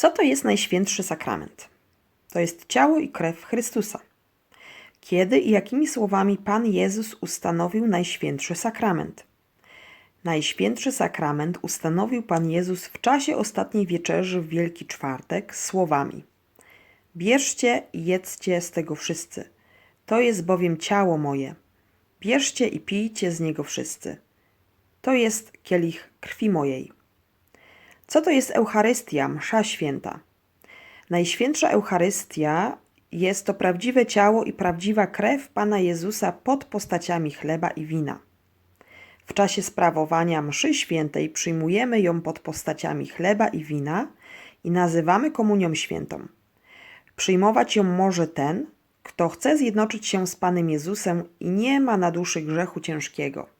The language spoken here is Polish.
Co to jest Najświętszy Sakrament? To jest ciało i krew Chrystusa. Kiedy i jakimi słowami Pan Jezus ustanowił Najświętszy Sakrament? Najświętszy Sakrament ustanowił Pan Jezus w czasie ostatniej wieczerzy w Wielki Czwartek słowami Bierzcie i jedzcie z tego wszyscy. To jest bowiem ciało moje. Bierzcie i pijcie z niego wszyscy. To jest kielich krwi mojej. Co to jest Eucharystia, msza święta? Najświętsza Eucharystia jest to prawdziwe ciało i prawdziwa krew Pana Jezusa pod postaciami chleba i wina. W czasie sprawowania mszy świętej przyjmujemy ją pod postaciami chleba i wina i nazywamy komunią świętą. Przyjmować ją może ten, kto chce zjednoczyć się z Panem Jezusem i nie ma na duszy grzechu ciężkiego.